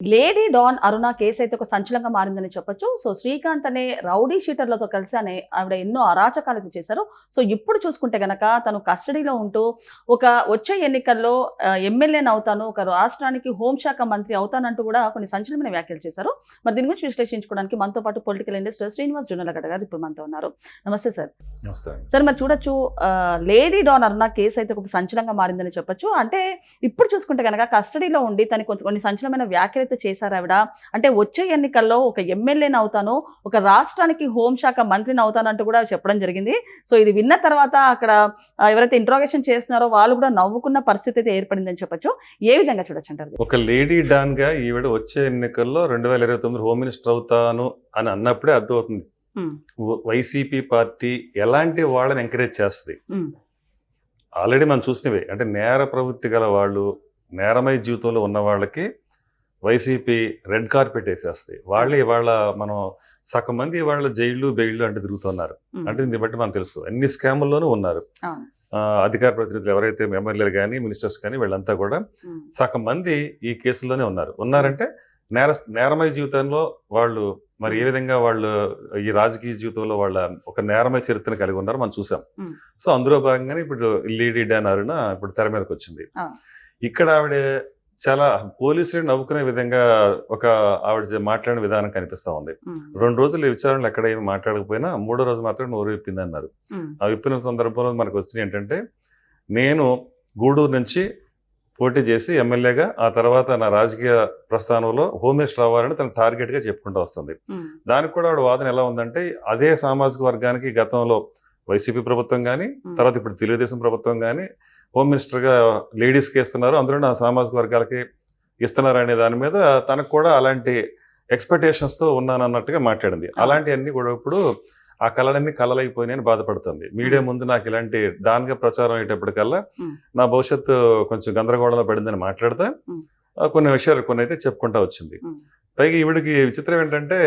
Lady don అరుణ case అయితే ఒక సంచలనంగా మారిందని చెప్పొచ్చు. సో శ్రీకాంత్ అనే రౌడీ షీటర్లతో కలిసి అనే ఆవిడ ఎన్నో అరాచకాలు అయితే చేశారు. సో ఇప్పుడు చూసుకుంటే గనక తను కస్టడీలో ఉంటూ ఒక వచ్చే ఎన్నికల్లో ఎమ్మెల్యేని అవుతాను ఒక రాష్ట్రానికి హోంశాఖ మంత్రి అవుతానంటూ కూడా కొన్ని సంచలనమైన వ్యాఖ్యలు చేశారు. మరి దీని గురించి విశ్లేషించుకోవడానికి మనతో పాటు పొలిటికల్ ఇండస్ట్రీ శ్రీనివాస్ జొన్నలగడ్డ గారు ఇప్పుడు మనతో ఉన్నారు. నమస్తే సార్. సార్ మరి చూడొచ్చు లేడీ డాన్ అరుణ కేసు అయితే ఒక సంచలనంగా మారిందని చెప్పొచ్చు. అంటే ఇప్పుడు చూసుకుంటే కనుక కస్టడీలో ఉండి తనకి కొంచెం కొన్ని సంచలనమైన వ్యాఖ్యలు అయితే చేశారు ఆవిడ అంటే వచ్చే ఎన్నికల్లో ఒక ఎమ్మెల్యేని అవుతాను ఒక రాష్ట్రానికి హోంశాఖ మంత్రిని అవుతానంటూ కూడా చెప్పడం జరిగింది. సో ఇది విన్న తర్వాత అక్కడ ఎవరైతే ఇంట్రాగేషన్ చేస్తున్నారో వాళ్ళు కూడా నవ్వుకున్న పరిస్థితి అయితే ఏర్పడిందని చెప్పొచ్చు. ఏ విధంగా చూడొచ్చు అంటారు ఒక లేడీ డాన్గా ఈవిడ వచ్చే ఎన్నికల్లో రెండు వేల ఇరవై తొమ్మిది హోమ్ మినిస్టర్ అవుతాను అని అన్నప్పుడే అర్థమవుతుంది. వైసీపీ పార్టీ ఎలాంటి వాళ్ళని ఎంకరేజ్ చేస్తుంది? ఆల్రెడీ మనం చూసినవే అంటే నేర ప్రవృత్తి గల వాళ్ళు నేరమయ జీవితంలో ఉన్న వాళ్ళకి వైసీపీ రెడ్ కార్పెట్ వేసేస్తాయి. వాళ్ళే ఇవాళ మనం సగం మంది వాళ్ళ జైళ్ళు బెయిళ్ళు అంటే తిరుగుతున్నారు. ఉమ్. అంటే దీన్ని బట్టి మనకు తెలుసు. అన్ని స్కాముల్లోనూ ఉన్నారు. అధికార ప్రతినిధులు ఎవరైతే ఎమ్మెల్యేలు కానీ మినిస్టర్స్ కానీ వీళ్ళంతా కూడా ఉమ్, సగం మంది ఈ కేసుల్లోనే ఉన్నారు. ఉన్నారంటే నేర నేరమయ జీవితంలో వాళ్ళు మరి ఏ విధంగా వాళ్ళు ఈ రాజకీయ జీవితంలో వాళ్ళ ఒక నేరమయ చరిత్రను కలిగి ఉన్నారు మనం చూసాం. సో అందులో భాగంగానే ఇప్పుడు లేడీ డాన్ అరుణ ఇప్పుడు తెర మీదకి వచ్చింది. ఇక్కడ ఆవిడ చాలా పోలీసులు నవ్వుకునే విధంగా ఒక ఆవిడ మాట్లాడిన విధానం కనిపిస్తా ఉంది. రెండు రోజులు ఈ విచారణలు ఎక్కడ ఏమి మాట్లాడకపోయినా మూడో రోజు మాత్రం నోరు విప్పింది అన్నారు ఆ విప్పిన సందర్భంలో మనకు వచ్చినాయి ఏంటంటే నేను గూడూరు నుంచి పోటీ చేసి ఎమ్మెల్యేగా ఆ తర్వాత నా రాజకీయ ప్రస్థానంలో హోమ్ మినిస్టర్ అవ్వాలని తన టార్గెట్గా చెప్పుకుంటూ వస్తుంది. దానికి కూడా ఆవిడ వాదన ఎలా ఉందంటే అదే సామాజిక వర్గానికి గతంలో వైసీపీ ప్రభుత్వం కానీ తర్వాత ఇప్పుడు తెలుగుదేశం ప్రభుత్వం కానీ హోమ్ మినిస్టర్గా లేడీస్కి ఇస్తున్నారు అందులో నా సామాజిక వర్గాలకి ఇస్తున్నారు అనే దాని మీద తనకు కూడా అలాంటి ఎక్స్పెక్టేషన్స్తో ఉన్నాను అన్నట్టుగా మాట్లాడింది అలాంటివన్నీ కూడా ఇప్పుడు ఆ కళలన్నీ కళలైపోయినాయని బాధపడుతుంది. మీడియా ముందు నాకు ఇలాంటి డాన్గా ప్రచారం అయ్యేటప్పటికల్లా. నా భవిష్యత్తు కొంచెం గందరగోళంలో పడిందని మాట్లాడితే కొన్ని విషయాలు కొన్ని అయితే చెప్పుకుంటా వచ్చింది. పైగా ఈవిడికి విచిత్రం ఏంటంటే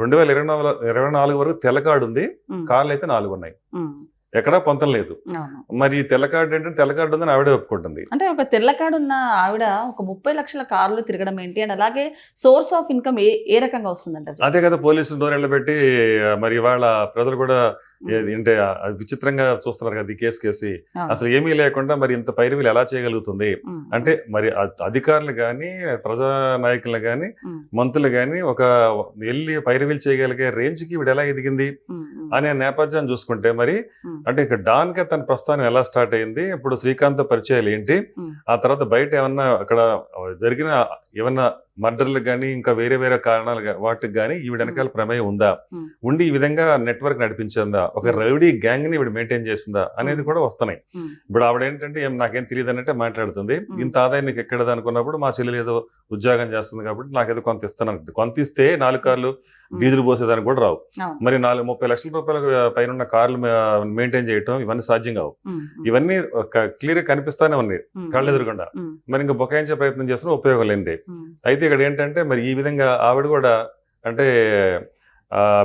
రెండు వేల ఇరవై నాలుగు ఇరవై నాలుగు వరకు తెల్ల కార్డు ఉంది. కార్లు అయితే నాలుగు ఉన్నాయి. ఎక్కడా పొంతం లేదు. మరి తెల్ల కార్డు ఏంటంటే తెల్ల కార్డు ఉందని ఆవిడే ఒప్పుకుంటుంది. అంటే ఒక తెల్లకాడు ఉన్న ఆవిడ ఒక ముప్పై లక్షల కార్లు తిరగడం ఏంటి? అండ్ అలాగే సోర్స్ ఆఫ్ ఇన్కమ్ ఏ ఏ రకంగా వస్తుందంటారు? అదే కదా పోలీసులు డోరెళ్ళ పెట్టి మరి ఇవాళ ప్రజలు కూడా ఏ- ఏంటి ఆ- అది విచిత్రంగా చూస్తున్నారు కదా ఈ కేసు కేసి. అసలు ఏమీ లేకుండా మరి ఇంత పైరువీలు ఎలా చేయగలుగుతుంది? అంటే మరి అధికారులు కానీ ప్రజా నాయకులు కానీ మంత్రులు కానీ ఒక వెళ్ళి పైరువీలు చేయగలిగే రేంజ్కి ఇవిడ ఎలా ఎదిగింది? అనే నేపథ్యాన్ని చూసుకుంటే మరి అంటే ఇక డాన్గా తన ప్రస్థానం ఎలా స్టార్ట్ అయింది? ఇప్పుడు శ్రీకాంత్ పరిచయాలు ఏంటి? ఆ తర్వాత బయట ఏమన్నా అక్కడ జరిగిన ఏమన్నా మర్డర్లకు కానీ ఇంకా వేరే వేరే కారణాలు వాటికి కానీ ఈవిడ వెనకాల ప్రమేయం ఉందా. ఉండి ఈ విధంగా నెట్వర్క్ నడిపించిందా? ఒక. రౌడీ గ్యాంగ్ని ఈవిడ మెయింటైన్ చేసిందా? అనేది. కూడా వస్తున్నాయి. ఇప్పుడు ఆవిడ ఏంటంటే ఏం నాకేం తెలియదు అన్నట్టే మాట్లాడుతుంది. ఇంత ఆదాయం నీకు ఎక్కడది అనుకున్నప్పుడు మా చెల్లెలు ఏదో ఉద్యోగం చేస్తుంది కాబట్టి నాకేదో కొంత ఇస్తాను కొంత ఇస్తే నాలుగు కార్లు డీజిల్ పోసేదానికి కూడా రావు. మరి నాలుగు ముప్పై లక్షల రూపాయల పైన ఉన్న కార్లు మెయింటైన్ చేయటం ఇవన్నీ సాధ్యం కావు. ఇవన్నీ క్లియర్గా కనిపిస్తానే ఉన్నాయి. కళ్ళు ఎదురుకుండా. మరి ఇంకా బుకాయించే ప్రయత్నం చేస్తున్నా ఉపయోగం లేనిదే. అయితే ఇక్కడ ఏంటంటే మరి ఈ విధంగా ఆవిడ కూడా అంటే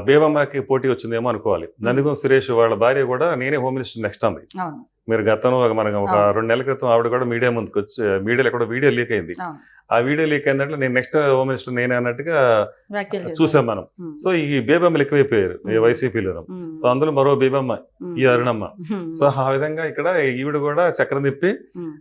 బేబమ్మకి పోటీ వచ్చిందేమో అనుకోవాలి. నందిగం సురేష్ వాళ్ళ భార్య కూడా నేనే హోమ్ మినిస్టర్ నెక్స్ట్ అంది మీరు గతంలో మనకు ఒక. రెండు నెలల క్రితం ఆవిడ కూడా మీడియా ముందుకు వచ్చి మీడియాలో ఎక్కడో వీడియో లీక్ అయింది. ఆ వీడియో లీక్ అయిందంటే నేను నెక్స్ట్ హోమ్ మినిస్టర్ నేనే అన్నట్టుగా. చూసాం మనం. సో ఈ బేబమ్మలు ఎక్కువైపోయారు. వైసీపీలో సో అందులో మరో బేబమ్మ ఈ అరుణమ్మ. సో ఆ విధంగా ఇక్కడ ఈవిడ కూడా చక్రం తిప్పి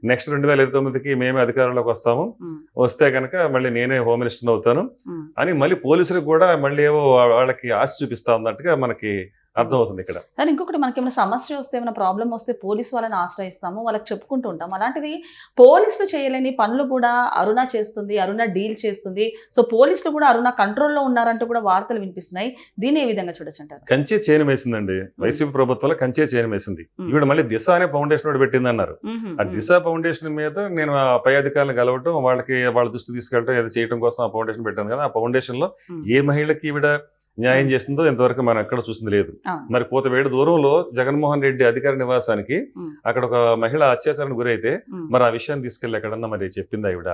నెక్స్ట్ రెండు వేల ఇరవై తొమ్మిదికి మేమే అధికారంలోకి వస్తాము. వస్తే కనుక మళ్ళీ నేనే హోమ్ మినిస్టర్ అవుతాను. అని మళ్ళీ పోలీసులకు కూడా మళ్ళీ ఏవో వాళ్ళకి ఆశ చూపిస్తా ఉన్నట్టుగా మనకి అర్థమవుతుంది ఇక్కడ. సార్ ఇంకొకటి మనకి ఏమైనా సమస్య వస్తే ఏమైనా ప్రాబ్లం వస్తే పోలీసు వాళ్ళని ఆశ్రయిస్తాము వాళ్ళకి చెప్పుకుంటూ ఉంటాం అలాంటిది పోలీసులు చేయలేని పనులు కూడా అరుణ చేస్తుంది అరుణ డీల్ చేస్తుంది. సో పోలీసులు కూడా అరుణ కంట్రోల్లో ఉన్నారంటూ కూడా వార్తలు వినిపిస్తున్నాయి. దీన్ని ఏ విధంగా చూడొచ్చు అంటారు కంచే చేయని వేసిందండి వైసీపీ ప్రభుత్వంలో కంచే చేయని వేసింది. ఈవిడ మళ్ళీ దిశ అనే ఫౌండేషన్ ఒకటి పెట్టింది అన్నారు ఆ. దిశ ఫౌండేషన్ మీద నేను ఆ పై అధికారులను కలవటం వాళ్ళకి వాళ్ళ దృష్టి తీసుకెళ్ళటం ఏదో చేయడం కోసం ఆ ఫౌండేషన్ పెట్టాను కదా. ఆ ఫౌండేషన్లో. ఏ మహిళకి ఈవిడ న్యాయం చేస్తుందో ఇంతవరకు మనం ఎక్కడ చూసింది లేదు. మరి కోతవేడు దూరంలో జగన్మోహన్ రెడ్డి అధికార నివాసానికి. అక్కడ ఒక మహిళ అత్యాచారానికి గురైతే మరి ఆ విషయాన్ని తీసుకెళ్ళి ఎక్కడన్నా మరి చెప్పిందా ఈవిడ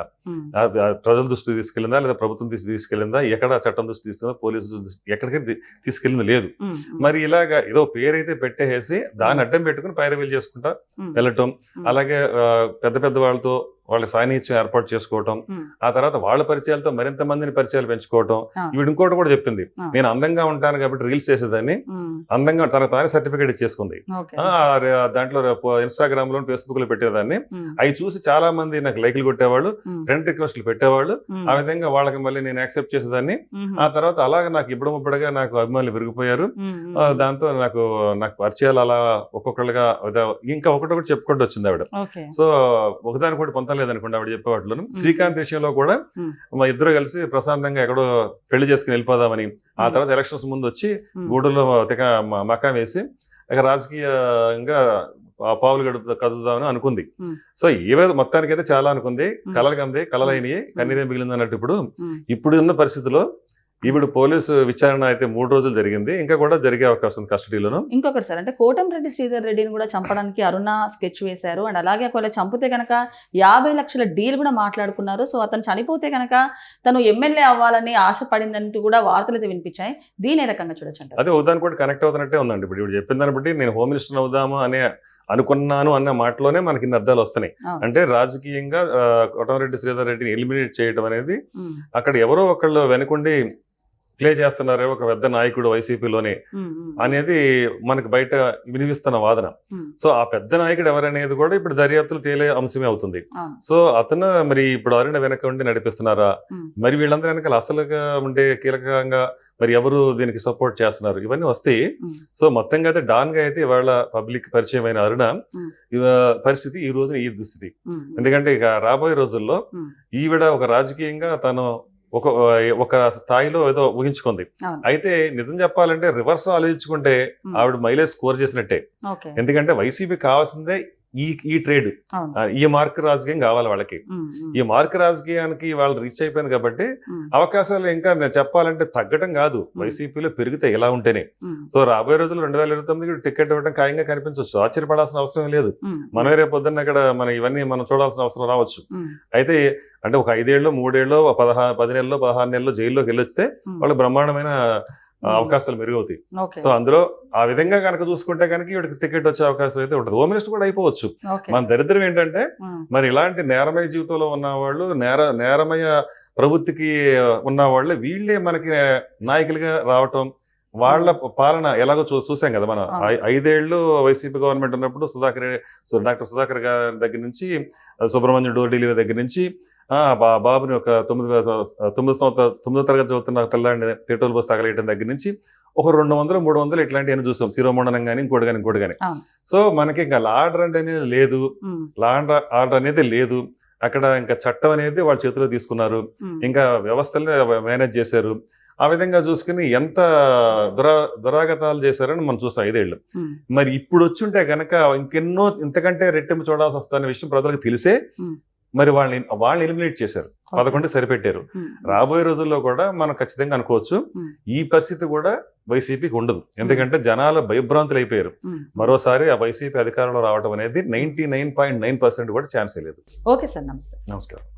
ప్రజల దృష్టికి తీసుకెళ్ళిందా లేదా ప్రభుత్వం దృష్టి తీసుకెళ్ళిందా ఎక్కడ చట్టం దృష్టి తీసుకెళ్ళిందా పోలీసు దృష్టి ఎక్కడికి తీసుకెళ్ళింది లేదు. మరి ఇలాగా ఏదో పేరైతే పెట్టేసి దాన్ని అడ్డం పెట్టుకుని పైరవీలు చేసుకుంటా. వెళ్ళటం. అలాగే పెద్ద పెద్ద వాళ్ళతో వాళ్ళ సాన్నిహిత్యం ఏర్పాటు చేసుకోవటం ఆ తర్వాత వాళ్ళ పరిచయాలతో మరింత మందిని పరిచయాలు పెంచుకోవటం ఆ. ఈవిడ ఇంకోటి కూడా చెప్పింది. నేను అందంగా ఉంటాను కాబట్టి రీల్స్ చేసేదాన్ని. అందంగా తన తానే సర్టిఫికేట్ ఇచ్చేసుకుంది. దాంట్లో ఇన్స్టాగ్రామ్లో ఫేస్బుక్లో పెట్టేదాన్ని. అవి చూసి చాలా మంది నాకు లైక్లు కొట్టేవాళ్ళు ఫ్రెండ్ రిక్వెస్ట్లు పెట్టేవాళ్ళు. ఆ విధంగా వాళ్ళకి మళ్ళీ నేను యాక్సెప్ట్ చేసేదాన్ని. ఆ తర్వాత అలాగ నాకు ఇప్పుడు ముప్పటిగా నాకు అభిమానులు పెరిగిపోయారు ఆ, దాంతో నాకు నాకు పరిచయాలు అలా ఒక్కొక్కరుగా ఇంకా ఒకటొకటి చెప్పుకుంటూ వచ్చింది ఆవిడ. సో ఒకదాని కూడా పొంతం లేదనుకోండి ఆవిడ చెప్పేవాటిలో శ్రీకాంత్ విషయంలో కూడా. మా ఇద్దరు కలిసి ప్రశాంతంగా ఎక్కడో పెళ్ళి చేసుకుని వెళ్ళిపోదామని ఆ తర్వాత ఎలక్షన్స్ ముందు వచ్చి గూడూరులో తెగ మకాం వేసి రాజకీయంగా ఆ పావులు గడుపు కదుదామని అనుకుంది. సో ఏవేదో మొత్తానికి అయితే చాలా అనుకుంది. కలలు కంది కలలైనవి కన్నీరే మిగిలింది అన్నట్టు ఇప్పుడు ఉమ్. ఇప్పుడు ఉన్న పరిస్థితిలో ఇప్పుడు పోలీసు విచారణ అయితే మూడు రోజులు జరిగింది. ఇంకా కూడా జరిగే అవకాశం ఉంది కస్టడీలోను. ఇంకొకటి సార్ అంటే కోటంరెడ్డి శ్రీధర్ రెడ్డిని కూడా చంపడానికి అరుణ స్కెచ్ వేశారు. అండ్ అలాగే ఒకవేళ చంపితే కనుక యాభై లక్షల డీల్ కూడా మాట్లాడుకున్నారు. సో అతను చనిపోతే కనుక తను ఎమ్మెల్యే అవ్వాలని ఆశపడిందంటూ కూడా వార్తలు అయితే వినిపించాయి. దీని ఏ రకంగా చూడొచ్చు అదే ఉదాహరణ కూడా కనెక్ట్ అవుతున్నట్టే ఉందండి. ఇప్పుడు ఇప్పుడు చెప్పిన దాన్ని బట్టి నేను హోమ్ మినిస్టర్ అవుదాము అనే అనుకున్నాను అన్న మాటలోనే మనకి ఇన్ని అర్థాలు వస్తున్నాయి. అంటే రాజకీయంగా కోటమిరెడ్డి శ్రీధర్ రెడ్డిని ఎలిమినేట్ చేయడం అనేది అక్కడ ఎవరో ఒకళ్ళు వెనుకుండి ప్లే చేస్తున్నారే ఒక పెద్ద నాయకుడు వైసీపీలోనే అనేది మనకి బయట వినిపిస్తున్న వాదన. సో ఆ పెద్ద నాయకుడు ఎవరనేది కూడా ఇప్పుడు దర్యాప్తులు తేలే అంశమే అవుతుంది. సో అతను మరి ఇప్పుడు అరుణ వెనక ఉండి నడిపిస్తున్నారా. మరి వీళ్ళందరూ వెనకాల అసలుగా ఉండే కీలకంగా మరి ఎవరు దీనికి సపోర్ట్ చేస్తున్నారు? ఇవన్నీ వస్తాయి. సో మొత్తంగా అయితే డాన్గా అయితే ఇవాళ పబ్లిక్ పరిచయం అయిన అరుణ పరిస్థితి ఈ రోజున ఈ దుస్థితి. ఎందుకంటే ఇక రాబోయే రోజుల్లో. ఈవిడ ఒక రాజకీయంగా తను ఒక ఒక స్థాయిలో ఏదో ఊహించుకుంది. అయితే నిజం చెప్పాలంటే రివర్స్ ఆలోచించుకుంటే ఆవిడ మైలేజ్ స్కోర్ చేసినట్టే. ఎందుకంటే వైసీపీ కావాల్సిందే ఈ ఈ ట్రేడ్ ఈ మార్క్ రాజకీయం కావాలి వాళ్ళకి. ఈ మార్క్ రాజకీయానికి వాళ్ళు రీచ్ అయిపోయింది కాబట్టి అవకాశాలు ఇంకా నేను చెప్పాలంటే తగ్గడం కాదు. వైసీపీలో పెరుగుతాయి ఎలా ఉంటేనే. సో రాబోయే రోజులు రెండు వేల ఇరవై తొమ్మిది టికెట్ ఇవ్వడం ఖాయంగా కనిపించవచ్చు. ఆశ్చర్యపడాల్సిన అవసరం లేదు. మనమే రేపు పొద్దున్న అక్కడ మనం ఇవన్నీ మనం చూడాల్సిన అవసరం రావచ్చు. అయితే అంటే ఒక ఐదేళ్ళు మూడేళ్ళు పదహా పది నెలలు పదహారు నెలలు జైల్లోకి వెళ్ళొస్తే ఉమ్, వాళ్ళకి బ్రహ్మాండమైన. అవకాశాలు మెరుగవుతాయి. సో అందులో ఆ విధంగా కనుక చూసుకుంటే కనుక వీడికి టికెట్ వచ్చే అవకాశం అయితే ఉంటుంది. హోమ్ మినిస్టర్ కూడా అయిపోవచ్చు. మన దరిద్రం ఏంటంటే మరి ఇలాంటి నేరమయ జీవితంలో ఉన్న వాళ్ళు నేర నేరమయ ప్రవృత్తికి ఉన్న వాళ్ళే వీళ్ళే మనకి నాయకులుగా రావటం వాళ్ళ పాలన ఎలాగో చూ చూసాం కదా మనం. ఐదేళ్ళు వైసీపీ గవర్నమెంట్ ఉన్నప్పుడు సుధాకర్ డాక్టర్ సుధాకర్ గారి దగ్గర నుంచి సుబ్రహ్మణ్యం డోర్ డెలివరీ దగ్గర నుంచి బా- బాబుని ఒక తొమ్మిది తొమ్మిది సంవత్సరాల తొమ్మిదో తరగతి చదువుతున్న పిల్లాడిని పెట్రోల్ బస్ తగలేయడం దగ్గర నుంచి ఒక రెండు వందలు మూడు వందలు ఇట్లాంటివన్నీ చూసాం. శిరోమండనం కానీ ఇంకోటి కానీ ఇంకోటి కానీ. సో మనకి ఇంకా లా ఆర్డర్ అనేది లేదు. లా ఆర్డర్ అనేది లేదు. అక్కడ ఇంకా చట్టం అనేది వాళ్ళ చేతిలో తీసుకున్నారు. ఇంకా వ్యవస్థల్ని మేనేజ్ చేశారు. ఆ విధంగా చూసుకుని ఎంత దురా దురాగతాలు చేశారని మనం చూసాం ఐదేళ్ళు. మరి ఇప్పుడు వచ్చుంటే గనక ఇంకెన్నో ఇంతకంటే రెట్టింపు చూడాల్సి వస్తున్న విషయం ప్రజలకు తెలిసే. మరి వాళ్ళని వాళ్ళని ఎలిమినేట్ చేశారు. పదకొండు సరిపెట్టారు. రాబోయే రోజుల్లో కూడా మనం ఖచ్చితంగా అనుకోవచ్చు. ఈ పరిస్థితి కూడా వైసీపీకి ఉండదు. ఎందుకంటే జనాలు భయభ్రాంతులు అయిపోయారు. మరోసారి ఆ వైసీపీ అధికారంలో రావడం అనేది ninety nine point nine percent కూడా ఛాన్సే లేదు. ఓకే సార్ నమస్తే. నమస్కారం.